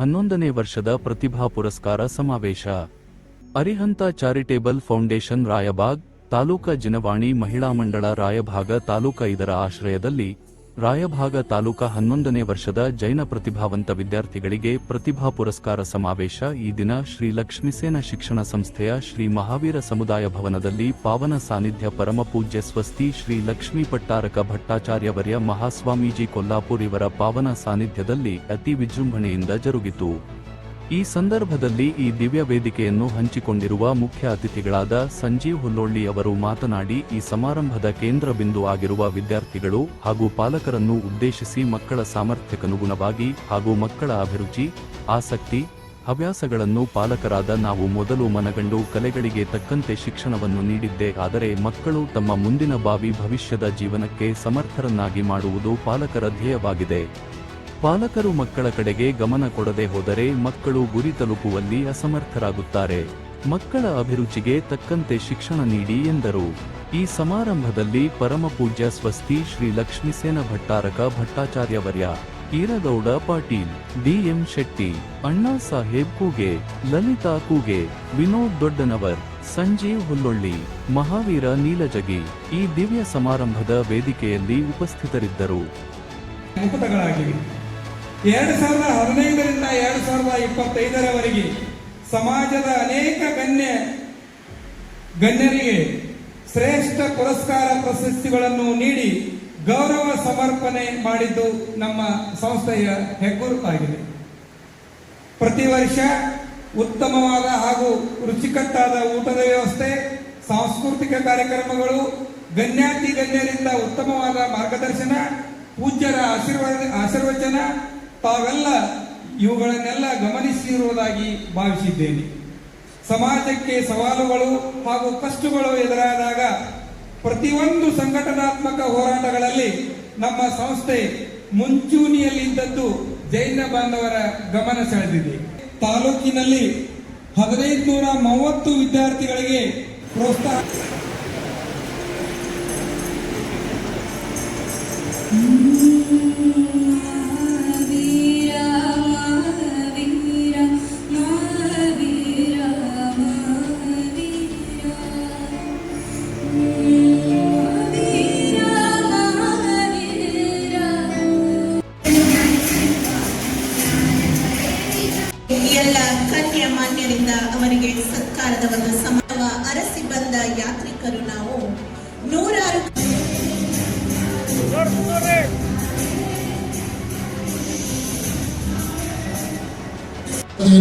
ಹನ್ನೊಂದನೇ ವರ್ಷದ ಪ್ರತಿಭಾ ಪುರಸ್ಕಾರ ಸಮಾವೇಶ. ಅರಿಹಂತ ಚಾರಿಟೇಬಲ್ ಫೌಂಡೇಶನ್ ರಾಯಬಾಗ್, ತಾಲೂಕ ಜಿನವಾಣಿ ಮಹಿಳಾ ಮಂಡಳ ರಾಯಭಾಗ ತಾಲೂಕ ಇದರ ಆಶ್ರಯದಲ್ಲಿ ರಾಯಭಾಗ ತಾಲೂಕಾ ಹನ್ನೊಂದನೇ ವರ್ಷದ ಜೈನ ಪ್ರತಿಭಾವಂತ ವಿದ್ಯಾರ್ಥಿಗಳಿಗೆ ಪ್ರತಿಭಾ ಪುರಸ್ಕಾರ ಸಮಾವೇಶ ಈ ದಿನ ಶ್ರೀ ಲಕ್ಷ್ಮೀಸೇನ ಶಿಕ್ಷಣ ಸಂಸ್ಥೆಯ ಶ್ರೀ ಮಹಾವೀರ ಸಮುದಾಯ ಭವನದಲ್ಲಿ ಪಾವನ ಸಾನ್ನಿಧ್ಯ ಪರಮಪೂಜ್ಯ ಸ್ವಸ್ತಿ ಶ್ರೀ ಲಕ್ಷ್ಮೀ ಪಟ್ಟಾರಕ ಭಟ್ಟಾಚಾರ್ಯವರ್ಯ ಮಹಾಸ್ವಾಮೀಜಿ ಕೊಲ್ಲಾಪುರ್ ಇವರ ಪಾವನ ಸಾನ್ನಿಧ್ಯದಲ್ಲಿ ಅತಿ ವಿಜೃಂಭಣೆಯಿಂದ ಜರುಗಿತು. ಈ ಸಂದರ್ಭದಲ್ಲಿ ಈ ದಿವ್ಯ ವೇದಿಕೆಯನ್ನು ಹಂಚಿಕೊಂಡಿರುವ ಮುಖ್ಯ ಅತಿಥಿಗಳಾದ ಸಂಜೀವ್ ಹುಲ್ಲೊಳ್ಳಿ ಅವರು ಮಾತನಾಡಿ, ಈ ಸಮಾರಂಭದ ಕೇಂದ್ರ ಬಿಂದು ಆಗಿರುವ ವಿದ್ಯಾರ್ಥಿಗಳು ಹಾಗೂ ಪಾಲಕರನ್ನು ಉದ್ದೇಶಿಸಿ ಮಕ್ಕಳ ಸಾಮರ್ಥ್ಯಕ್ಕನುಗುಣವಾಗಿ ಹಾಗೂ ಮಕ್ಕಳ ಅಭಿರುಚಿ, ಆಸಕ್ತಿ, ಹವ್ಯಾಸಗಳನ್ನು ಪಾಲಕರಾದ ನಾವು ಮೊದಲು ಮನಗಂಡು ಕಲೆಗಳಿಗೆ ತಕ್ಕಂತೆ ಶಿಕ್ಷಣವನ್ನು ನೀಡಿದ್ದೆ ಆದರೆ ಮಕ್ಕಳು ತಮ್ಮ ಮುಂದಿನ ಬಾವಿ ಭವಿಷ್ಯದ ಜೀವನಕ್ಕೆ ಸಮರ್ಥರನ್ನಾಗಿ ಮಾಡುವುದು ಪಾಲಕರ ಧ್ಯೇಯವಾಗಿದೆ. ಪಾಲಕರು ಮಕ್ಕಳ ಕಡೆಗೆ ಗಮನ ಕೊಡದೆ ಹೋದರೆ ಮಕ್ಕಳು ಗುರಿ ತಲುಪುವಲ್ಲಿ ಅಸಮರ್ಥರಾಗುತ್ತಾರೆ. ಮಕ್ಕಳ ಅಭಿರುಚಿಗೆ ತಕ್ಕಂತೆ ಶಿಕ್ಷಣ ನೀಡಿ ಎಂದರು. ಈ ಸಮಾರಂಭದಲ್ಲಿ ಪರಮಪೂಜ್ಯ ಸ್ವಸ್ತಿ ಶ್ರೀ ಲಕ್ಷ್ಮೀಸೇನ ಭಟ್ಟಾರಕ ಭಟ್ಟಾಚಾರ್ಯವರ್ಯ ಈರಗೌಡ ಪಾಟೀಲ್, ಡಿಎಂ ಶೆಟ್ಟಿ, ಅಣ್ಣಾ ಸಾಹೇಬ್ ಕೂಗೆ, ಲಲಿತಾ ಕೂಗೆ, ವಿನೋದ್ ದೊಡ್ಡನವರ್, ಸಂಜೀವ್ ಹುಲ್ಲೊಳ್ಳಿ, ಮಹಾವೀರ ನೀಲಜಗಿ ಈ ದಿವ್ಯ ಸಮಾರಂಭದ ವೇದಿಕೆಯಲ್ಲಿ ಉಪಸ್ಥಿತರಿದ್ದರು. ಎರಡು ಸಾವಿರದ ಹದಿನೈದರಿಂದ ಎರಡು ಸಾವಿರದ ಇಪ್ಪತ್ತೈದರವರೆಗೆ ಸಮಾಜದ ಅನೇಕ ಗಣ್ಯ ಗಣ್ಯರಿಗೆ ಶ್ರೇಷ್ಠ ಪುರಸ್ಕಾರ ಪ್ರಶಸ್ತಿಗಳನ್ನು ನೀಡಿ ಗೌರವ ಸಮರ್ಪಣೆ ಮಾಡಿದ್ದು ನಮ್ಮ ಸಂಸ್ಥೆಯ ಹೆಗ್ಗುರುತಾಗಿದೆ. ಪ್ರತಿ ವರ್ಷ ಉತ್ತಮವಾದ ಹಾಗೂ ರುಚಿಕಟ್ಟಾದ ಊಟದ ವ್ಯವಸ್ಥೆ, ಸಾಂಸ್ಕೃತಿಕ ಕಾರ್ಯಕ್ರಮಗಳು, ಗಣ್ಯಾತಿ ಗಣ್ಯರಿಂದ ಉತ್ತಮವಾದ ಮಾರ್ಗದರ್ಶನ, ಪೂಜ್ಯರ ಆಶೀರ್ವಾದ ಆಶೀರ್ವಚನ ತಾವೆಲ್ಲ ಇವುಗಳನ್ನೆಲ್ಲ ಗಮನಿಸಿರುವುದಾಗಿ ಭಾವಿಸಿದ್ದೇನೆ. ಸಮಾಜಕ್ಕೆ ಸವಾಲುಗಳು ಹಾಗೂ ಕಷ್ಟಗಳು ಎದುರಾದಾಗ ಪ್ರತಿಯೊಂದು ಸಂಘಟನಾತ್ಮಕ ಹೋರಾಟಗಳಲ್ಲಿ ನಮ್ಮ ಸಂಸ್ಥೆ ಮುಂಚೂಣಿಯಲ್ಲಿದ್ದದ್ದು ಜೈನ ಬಾಂಧವರ ಗಮನ ಸೆಳೆದಿದೆ. ತಾಲೂಕಿನಲ್ಲಿ ಹದಿನೈದು ನೂರ ಮೂವತ್ತು ವಿದ್ಯಾರ್ಥಿಗಳಿಗೆ ಪ್ರೋತ್ಸಾಹ ಒಂದು ಸಮಾವ ಅರಸಿ ಬಂದ ಯಾತ್ರಿಕರು ನಾವು ನೂರಾರು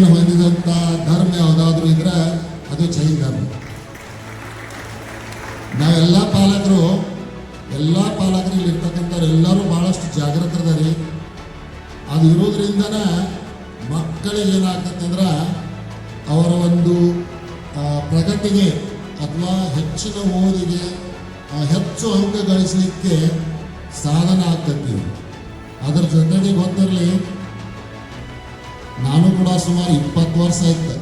ಹೊಂದಿದಂತ ಧರ್ಮ ಯಾವುದಾದ್ರೂ ಇದ್ರೆ ಅದು ಜೈನ್ ಧರ್ಮ. ನಾವೆಲ್ಲ ಪಾಲಕರು, ಎಲ್ಲ ಪಾಲಕರು ಇಲ್ಲಿ ಇರ್ತಕ್ಕಂಥವ್ರು ಎಲ್ಲರೂ ಭಾಳಷ್ಟು ಜಾಗೃತರದಾರಿ ಅದು ಇರೋದ್ರಿಂದನೇ ಮಕ್ಕಳಿಗೆ ಏನಾಗ್ತದೆ ಅಂದ್ರೆ ಪ್ರಗತಿಗೆ ಅಥವಾ ಹೆಚ್ಚಿನ ಓದಿಗೆ ಹೆಚ್ಚು ಅಂಕ ಗಳಿಸಲಿಕ್ಕೆ ಸಾಧನ ಆಗ್ತೈತಿ. ಅದರ ಜೊತೆಗೆ ಗೊತ್ತಿರಲಿ, ನಾನು ಕೂಡ ಸುಮಾರು ಇಪ್ಪತ್ತು ವರ್ಷ ಆಯ್ತು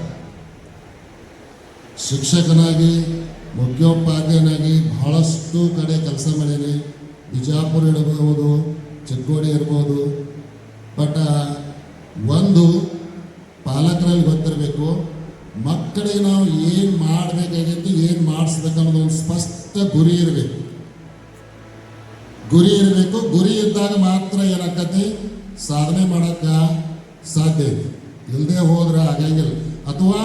ಶಿಕ್ಷಕನಾಗಿ, ಮುಖ್ಯೋಪಾಧ್ಯಾಯನಾಗಿ ಬಹಳಷ್ಟು ಕಡೆ ಕೆಲಸ ಮಾಡೀನಿ ಬಿಜಾಪುರ ಇರಬಹುದು ಚಿಕ್ಕೋಡಿ ಇರ್ಬೋದು. ಬಟ್ ಒಂದು ಪಾಲಕರಲ್ಲಿ ಗೊತ್ತಿರಬೇಕು. ಮಕ್ಕಳಿಗೆ ನಾವು ಏನು ಮಾಡಬೇಕಾಗಿತ್ತು, ಏನು ಮಾಡಿಸ್ಬೇಕು ಅನ್ನೋದು ಒಂದು ಸ್ಪಷ್ಟ ಗುರಿ ಇರಬೇಕು. ಗುರಿ ಇರಬೇಕು. ಗುರಿ ಇದ್ದಾಗ ಮಾತ್ರ ಏನಾಕತಿ ಸಾಧನೆ ಮಾಡೋಕ್ಕೆ ಸಾಧ್ಯ ಇದೆ ಇಲ್ಲದೆ ಹೋದ್ರೆ ಆಗಂಗಿಲ್ಲ ಅಥವಾ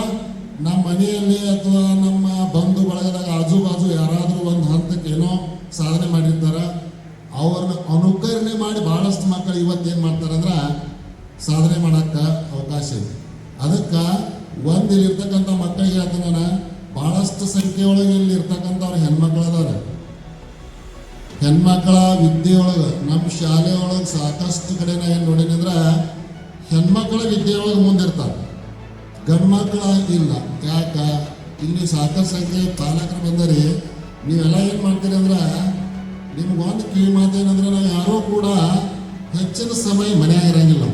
ನಮ್ಮ ಮನೆಯಲ್ಲಿ ಅಥವಾ ನಮ್ಮ ಬಂಧು ಬಳಗದಾಗ ಆಜು ಬಾಜು ಯಾರಾದರೂ ಒಂದು ಹಂತಕ್ಕೆ ಏನೋ ಸಾಧನೆ ಮಾಡಿರ್ತಾರೆ, ಅವ್ರನ್ನ ಅನುಕರಣೆ ಮಾಡಿ ಭಾಳಷ್ಟು ಮಕ್ಕಳು ಇವತ್ತೇನು ಮಾಡ್ತಾರೆ ಅಂದ್ರೆ ಸಾಧನೆ ಮಾಡಕ್ಕೆ ಅವಕಾಶ ಇದೆ ಅದಕ್ಕೆ ಒಂದು ಇಲ್ಲಿರ್ತಕ್ಕಂಥ ಮಕ್ಕಳಿಗೆ ಹೇಳ್ತೀನಿ ನಾನು ಭಾಳಷ್ಟು ಸಂಖ್ಯೆಯೊಳಗೆ ಇಲ್ಲಿ ಇರ್ತಕ್ಕಂಥವ್ರು ಹೆಣ್ಮಕ್ಳು ಅದಾರೆ ಹೆಣ್ಮಕ್ಳ ವಿದ್ಯೆಯೊಳಗೆ, ನಮ್ಮ ಶಾಲೆ ಶಾಲೆಯೊಳಗೆ ಸಾಕಷ್ಟು ಕಡೆ ನಾ ಏನು ನೋಡೇನಂದ್ರೆ ಹೆಣ್ಮಕ್ಳ ವಿದ್ಯೆಯೊಳಗೆ ಮುಂದಿರ್ತಾರೆ. ಗಂಡು ಮಕ್ಕಳ ಇಲ್ಲ. ಯಾಕ? ಇಲ್ಲಿ ಸಾಕಷ್ಟು ಸಂಖ್ಯೆ ಪಾಲಕರು ಬಂದರಿ. ನೀವೆಲ್ಲ ಏನು ಮಾಡ್ತೀರಿ ಅಂದ್ರೆ ನಿಮ್ಗೊಂದು ಕಿವಿ ಮಾತೇನಂದ್ರೆ ನಾವು ಯಾರೂ ಕೂಡ ಹೆಚ್ಚಿನ ಸಮಯ ಮನೆಯಾಗಿರಂಗಿಲ್ಲ.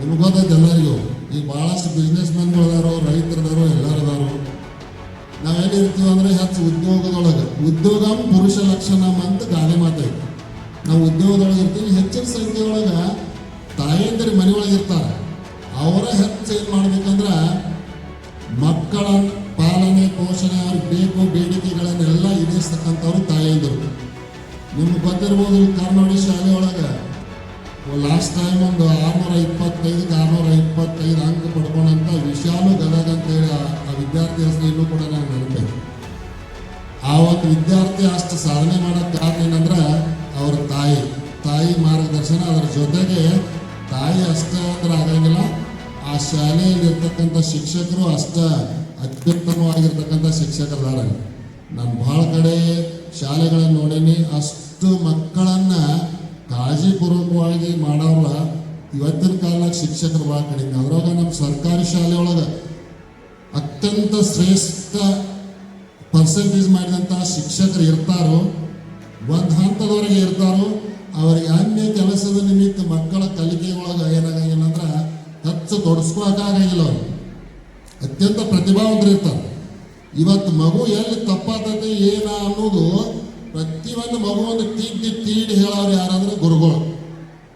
ನಿಮ್ಗೆ ಗೊತ್ತೈತೆ ಎಲ್ಲರಿಗೂ. ಈಗ ಭಾಳಷ್ಟು ಬಿಸ್ನೆಸ್ ಮೆನ್ಗಳು ಅದಾರೋ ರೈತರು ಅದಾರೋ ಎಲ್ಲರೂ ಅದಾರೋ ನಾವೇನಿರ್ತೀವಿ ಅಂದರೆ ಹೆಚ್ಚು ಉದ್ಯೋಗದೊಳಗೆ. ಉದ್ಯೋಗ ಪುರುಷ ಲಕ್ಷಣ ಅಂತ ಗಾದೆ ಮಾತೈತಿ ನಾವು ಉದ್ಯೋಗದೊಳಗೆ ಇರ್ತೀವಿ, ಹೆಚ್ಚಿನ ಸಂಖ್ಯೆಯೊಳಗೆ ತಾಯಂದಿರು ಮನೆಯೊಳಗೆ ಇರ್ತಾರೆ. ಅವರ ಹೆಚ್ಚು ಏನು ಮಾಡ್ಬೇಕಂದ್ರೆ ಮಕ್ಕಳ ಪಾಲನೆ, ಪೋಷಣೆ, ಅವ್ರಿಗೆ ಬೇಕು, ಬೇಡಿಕೆಗಳನ್ನೆಲ್ಲ ಈಡೇರಿಸ್ತಕ್ಕಂಥವ್ರು ತಾಯಂದಿರು. ನಿಮ್ಗೆ ಗೊತ್ತಿರ್ಬೋದು ಈ ಶಾಲೆಯೊಳಗೆ ಶಾಲೆ ಒಳಗೆ ಲಾಸ್ಟ್ ಟೈಮ್ ಒಂದು ಆರುನೂರ ಇಪ್ಪತ್ತೈದಕ್ಕೆ ಆರುನೂರ ಇಪ್ಪತ್ತೈದು ಅಂಕ ಪಡ್ಕೊಂಡಂಥ ವಿಶಾಲು ಗದಗ ಅಂತೇಳಿ ಆ ವಿದ್ಯಾರ್ಥಿ ಹೆಸರು ಇನ್ನೂ ಕೂಡ ನಾನು ನೆನಪಿದೆ. ಆ ಒಂದು ವಿದ್ಯಾರ್ಥಿ ಅಷ್ಟು ಸಾಧನೆ ಮಾಡೋಕ್ಕೆ ಕಾರಣ ಏನಂದ್ರೆ ಅವ್ರ ತಾಯಿ. ತಾಯಿ ಮಾರ್ಗದರ್ಶನ, ಅದರ ಜೊತೆಗೆ ತಾಯಿ ಅಷ್ಟೇ ಅಂದ್ರೆ ಆಗಂಗಿಲ್ಲ. ಆ ಶಾಲೆಯಲ್ಲಿ ಇರ್ತಕ್ಕಂಥ ಶಿಕ್ಷಕರು ಅಷ್ಟ ಅತ್ಯುತ್ತಮವಾಗಿರ್ತಕ್ಕಂಥ ಶಿಕ್ಷಕರದಾರ ನಾನು ಭಾಳ ಕಡೆ ಶಾಲೆಗಳನ್ನು ನೋಡೀನಿ. ಅಷ್ಟು ಮಕ್ಕಳನ್ನು ಕಾಳಜಿಪೂರ್ವಕವಾಗಿ ಮಾಡೋರ ಇವತ್ತಿನ ಕಾಲಕ್ಕೆ ಶಿಕ್ಷಕರು ಭಾಳ ಕಡಿಮೆ. ಅದ್ರಾಗ ನಮ್ಮ ಸರ್ಕಾರಿ ಶಾಲೆ ಒಳಗೆ ಅತ್ಯಂತ ಶ್ರೇಷ್ಠ ಪರ್ಸೆಂಟೇಜ್ ಮಾಡಿದಂಥ ಶಿಕ್ಷಕರು ಇರ್ತಾರೋ ಒಂದು ಹಂತದವರೆಗೆ ಇರ್ತಾರೋ, ಅವರಿಗೆ ಅನ್ಯ ಕೆಲಸದ ನಿಮಿತ್ತ ಮಕ್ಕಳ ಕಲಿಕೆ ಒಳಗೆ ಏನಾಗಂಗಿಲ್ಲ ಅಂದ್ರೆ ಹೆಚ್ಚು ತೊಡಸ್ಕೊಳಕ್ಕಾಗಂಗಿಲ್ಲ ಅವರು. ಅತ್ಯಂತ ಪ್ರತಿಭಾವಂತರು ಇರ್ತಾರೆ. ಇವತ್ತು ಮಗು ಎಲ್ಲಿ ತಪ್ಪಾತೈತಿ ಏನ ಅನ್ನೋದು ಪ್ರತಿಯೊಂದು ಮಗುವನ್ನು ತೀಡಿ ತೀಡಿ ಹೇಳೋರು ಯಾರಂದ್ರೆ ಗುರುಗಳು.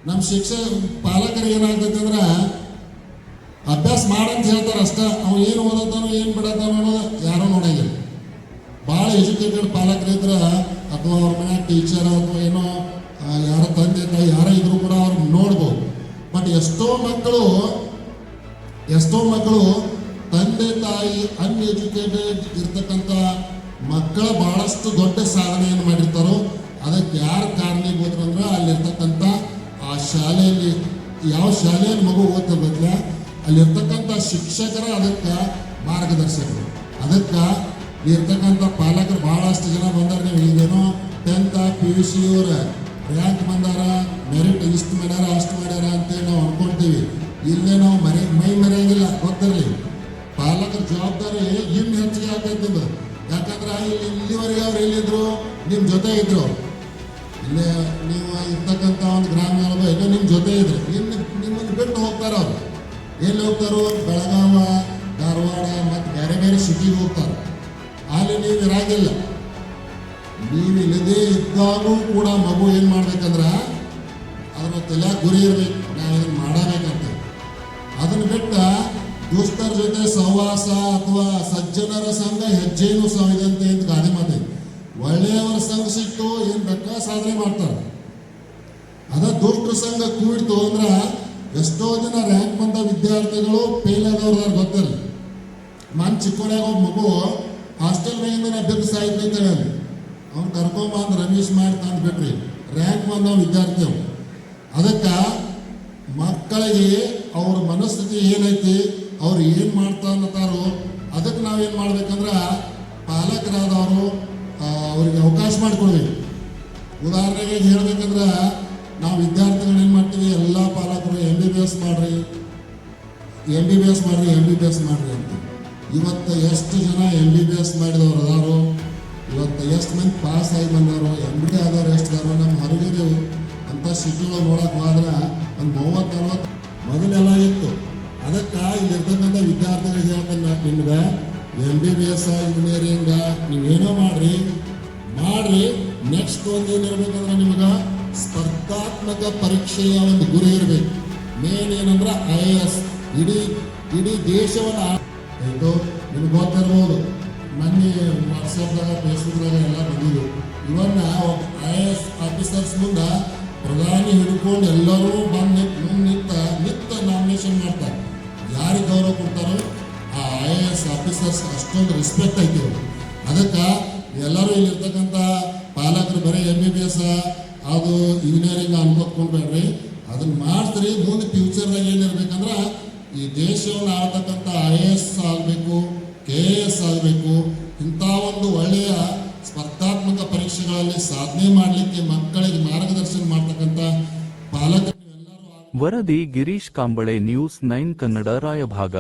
ನಮ್ಮ ಶಿಕ್ಷಕ ಪಾಲಕರಿಗೆ ಏನಾಗ್ತೈತೆ ಅಂದ್ರೆ ಅಭ್ಯಾಸ ಮಾಡಂತ ಹೇಳ್ತಾರೆ ಅಷ್ಟೇ, ಅವ ಏನು ಓದತ್ತಾನೋ ಏನು ಬಿಡತ್ತಾನೋ ಯಾರೂ ನೋಡಂಗಿಲ್ಲ. ಭಾಳ ಎಜುಕೇಟೆಡ್ ಪಾಲಕರಿದ್ರೆ ಅಥವಾ ಅವ್ರ ಮನೆ ಟೀಚರ್ ಅಥವಾ ಏನೋ ಯಾರ ತಂದೆ, ತಾಯಿ, ಯಾರೇ ಇದ್ರು ಕೂಡ ಅವ್ರು ನೋಡ್ಬೋದು. ಬಟ್ ಎಷ್ಟೋ ಮಕ್ಕಳು ಎಷ್ಟೋ ಮಕ್ಕಳು ತಂದೆ, ತಾಯಿ ಅನ್ಎಜುಕೇಟೆಡ್ ಇರ್ತಕ್ಕಂಥ ಮಕ್ಕಳ ಭಾಳಷ್ಟು ದೊಡ್ಡ ಸಾಧನೆಯನ್ನು ಮಾಡಿರ್ತಾರೋ, ಅದಕ್ಕೆ ಯಾರು ಕಾರಣೀಭೂತರು ಅಂದ್ರೆ ಅಲ್ಲಿರ್ತಕ್ಕಂಥ ಶಾಲೆಯಲ್ಲಿ, ಯಾವ ಶಾಲೆಯಲ್ಲಿ ಮಗು ಓದ್ತಿರ್ತೈತಲ್ಲ ಅಲ್ಲಿರ್ತಕ್ಕಂಥ ಶಿಕ್ಷಕರ ಅದಕ್ಕೆ ಮಾರ್ಗದರ್ಶಕರು. ಅದಕ್ಕೆ ಇರ್ತಕ್ಕಂಥ ಪಾಲಕರು ಬಹಳಷ್ಟು ಜನ ಬಂದಾರ. ನೀವು ಈಗೇನೋ ಟೆಂತ ಪಿ ಯು ಸಿ ಅವ್ರ. ರ್ಯಾಂಕ್ ಬಂದಾರ ಮೆರಿಟ್ ಇಷ್ಟು ಮಾಡ್ಯಾರ, ಅಷ್ಟು ಮಾಡ್ಯಾರ ಅಂತೇಳಿ ನಾವು ಅಂದ್ಕೊಳ್ತೀವಿ ಇಲ್ಲೇ ನಾವು ಮರೆ, ಮೈ ಮರೆಯಂಗಿಲ್ಲ ಗೊತ್ತಿರಲಿ. ಪಾಲಕರ ಜವಾಬ್ದಾರಿ ಇನ್ನು ಹೆಚ್ಚಿಗೆ ಆಗ್ತೈತೆ ಯಾಕಂದ್ರೆ ಇಲ್ಲಿ ಇಲ್ಲಿವರೆಗೆ ಅವ್ರು ಎಲ್ಲಿದ್ರು? ನಿಮ್ಮ ಜೊತೆ ಇದ್ರು. ನೀವು ಇರ್ತಕ್ಕಂಥ ಒಂದು ಗ್ರಾಮ ಹೇಳ್ಬೋದು ಇನ್ನೂ ನಿಮ್ಮ ಜೊತೆ ಇದ್ರು ಇನ್ನು ನಿಮ್ಮನ್ನು ಬಿಟ್ಟು ಹೋಗ್ತಾರೆ ಅವರು? ಎಲ್ಲಿ ಹೋಗ್ತಾರೋ? ಬೆಳಗಾವ, ಧಾರವಾಡ ಮತ್ತು ಬೇರೆ ಬೇರೆ ಸಿಟಿಗೆ ಹೋಗ್ತಾರೆ? ಅಲ್ಲಿ ನೀವು ಇರಾಗಿಲ್ಲ. ನೀವು ಇಲ್ಲದೇ ಇದ್ದಾಗೂ ಕೂಡ ಮಗು ಏನು ಮಾಡ್ಬೇಕಂದ್ರೆ ಅದರ ತಲೆ ಗುರಿ ಇರಬೇಕು. ನಾವು ಇದನ್ನು ಮಾಡಬೇಕಂತ ಅದನ್ನು ಬಿಟ್ಟ ದೋಸ್ತರ ಜೊತೆ ಸಹವಾಸ ಅಥವಾ ಸಜ್ಜನರ ಸಂಘ ಹೆಜ್ಜೆನೂ ಸಾವಿದಂತೆ ಅಂತ ಗಾದೆ ಒಳ್ಳೆಯವರ ಸಂಘ ಸಿಕ್ತು, ಏನು ಬೆಕ್ಕ ಸಾಧನೆ ಮಾಡ್ತಾರೆ. ಅದ ದುಷ್ಟ ಸಂಘ ಕೂಡ್ತು ಅಂದ್ರೆ ಎಷ್ಟೋ ಜನ ರ್ಯಾಂಕ್ ಬಂದ ವಿದ್ಯಾರ್ಥಿಗಳು ಫೇಲ್ ಆದವ್ರದಾರ ಗೊತ್ತಿಲ್ಲ ನಾನು ಚಿಕ್ಕೋಳ್ಯಾಗ ಒಬ್ಬ ಮಗು ಹಾಸ್ಟೆಲ್ ಮೇಲಿಂದ ಬಿದ್ದು ಸಾಯ್ತು ಅಂತ ಹೇಳಿ. ಅವ್ನು ಕರ್ಕೊಂಬಂದು ರಮೇಶ್ ಮಾಡಿ ತಂದು ರ್ಯಾಂಕ್ ಬಂದ ವಿದ್ಯಾರ್ಥಿ ಅವ್ನು. ಅದಕ್ಕೆ ಮಕ್ಕಳಿಗೆ ಅವ್ರ ಮನಸ್ಥಿತಿ ಏನೈತಿ, ಅವ್ರು ಏನು ಮಾಡ್ತಾ ಅನ್ನತಾರೋ ಅದಕ್ಕೆ ನಾವೇನು ಮಾಡ್ಬೇಕಂದ್ರೆ ಪಾಲಕರಾದವರು ಅವ್ರಿಗೆ ಅವಕಾಶ ಮಾಡಿಕೊಡ್ಬೇಕು ಉದಾಹರಣೆಗೆ ಹೇಳ್ಬೇಕಂದ್ರೆ ನಾವು ವಿದ್ಯಾರ್ಥಿಗಳು ಏನು ಮಾಡ್ತೀವಿ, ಎಲ್ಲ ಪಾಲಕರು ಎಂ ಬಿ ಬಿ ಎಸ್ ಮಾಡ್ರಿ ಎಂ ಬಿ ಬಿ ಎಸ್ ಮಾಡ್ರಿ ಎಂ ಬಿ ಬಿ ಎಸ್ ಮಾಡ್ರಿ ಅಂತ. ಇವತ್ತು ಎಷ್ಟು ಜನ ಎಂ ಬಿ ಬಿ ಎಸ್ ಮಾಡಿದವ್ರು ಅದಾರು, ಇವತ್ತು ಎಷ್ಟು ಮಂದಿ ಪಾಸ್ ಆಗಿ ಬಂದವರು ಎಂ ಬಿ ಡಿ ಆದವರು ಎಷ್ಟು ಅದಾರು ನಮ್ಮ ಹೊರಗಿರು ಅಂಥ ಸಿಟಿಗಳು ನೋಡೋಕೆ ಹೋದ್ರೆ ಒಂದು ಮೂವತ್ತು ನಲ್ವತ್ತು ಮೊದಲೆಲ್ಲ ಇತ್ತು. ಅದಕ್ಕೆ ಇಲ್ಲಿರ್ತಕ್ಕಂಥ ವಿದ್ಯಾರ್ಥಿಗಳಿಗೆ ಹೇಳ್ತಾನೆ, ನಿಮ್ಗೆ M B B S engineering ನೀವೇನೋ ಮಾಡ್ರಿ ಮಾಡ್ರಿ ನೆಕ್ಸ್ಟ್ ಒಂದು ಏನಿರ್ಬೇಕಂದ್ರೆ ನಿಮ್ಗೆ ಸ್ಪರ್ಧಾತ್ಮಕ ಪರೀಕ್ಷೆಯ ಒಂದು ಗುರಿ ಇರಬೇಕು. ಮೇನ್ ಏನಂದ್ರೆ ಐ ಎ ಎಸ್ ಇಡೀ ಇಡೀ ದೇಶವನ್ನು ಆಯ್ತು ನಿಮ್ಗೆ ಗೊತ್ತಿರ್ಬೋದು. ಮೊನ್ನೆ ವಾಟ್ಸಪ್ದಾಗ ಫೇಸ್ಬುಕ್ದಾಗ ಎಲ್ಲ ಬಂದಿದ್ದು. ಇವನ್ನ ಐ ಎ ಎಸ್ ಆಫೀಸರ್ಸ್ ಮುಂದೆ ಪ್ರಧಾನಿ ಹಿಡ್ಕೊಂಡು ಎಲ್ಲರೂ ಬಂದು ಮುಂದೆ ನಿಂತ ನಿತ್ತ ನಾಮಿನೇಷನ್ ಮಾಡ್ತಾರೆ. ಯಾರಿಗೆ ಗೌರವ ಕೊಡ್ತಾರೋ ಆ ಐ ಎ ಎಸ್ ಆಫೀಸರ್ಸ್ ಅಷ್ಟೊಂದು ರೆಸ್ಪೆಕ್ಟ್ ಐತಿ. ಅದಕ್ಕೆ ಎಲ್ಲರೂ ಇಲ್ಲಿರ್ತಕ್ಕಂಥ ಪಾಲಕರು ಬರೀ ಎಂ ಬಿ ಬಿ ಎಸ್ ಅದು ಇಂಜಿನಿಯರಿಂಗ್ ಅನ್ಕೋತ್ಕೊಂಡ್ಬೇಡ್ರಿ ಅದನ್ನು ಮಾಡ್ತೀರಿ, ಮುಂದೆ ಫ್ಯೂಚರ್ದಾಗ ಏನಿರ್ಬೇಕಂದ್ರೆ ಈ ದೇಶವನ್ನು ಆಳ್ತಕ್ಕಂಥ ಐ ಎ ಎಸ್ ಆಗಬೇಕು ಕೆ ಎ ಎಸ್ ಆಗಬೇಕು, ಇಂಥ ಒಂದು ಒಳ್ಳೆಯ ಸ್ಪರ್ಧಾತ್ಮಕ ಪರೀಕ್ಷೆಗಳಲ್ಲಿ ಸಾಧನೆ ಮಾಡಲಿಕ್ಕೆ ಮಕ್ಕಳಿಗೆ ಮಾರ್ಗದರ್ಶನ ಮಾಡ್ತಕ್ಕಂಥ ಪಾಲಕರು ವರದಿ ಗಿರೀಶ್ ಕಾಂಬಳೆ ನ್ಯೂಸ್ ನೈನ್ ಕನ್ನಡ ರಾಯಭಾಗ.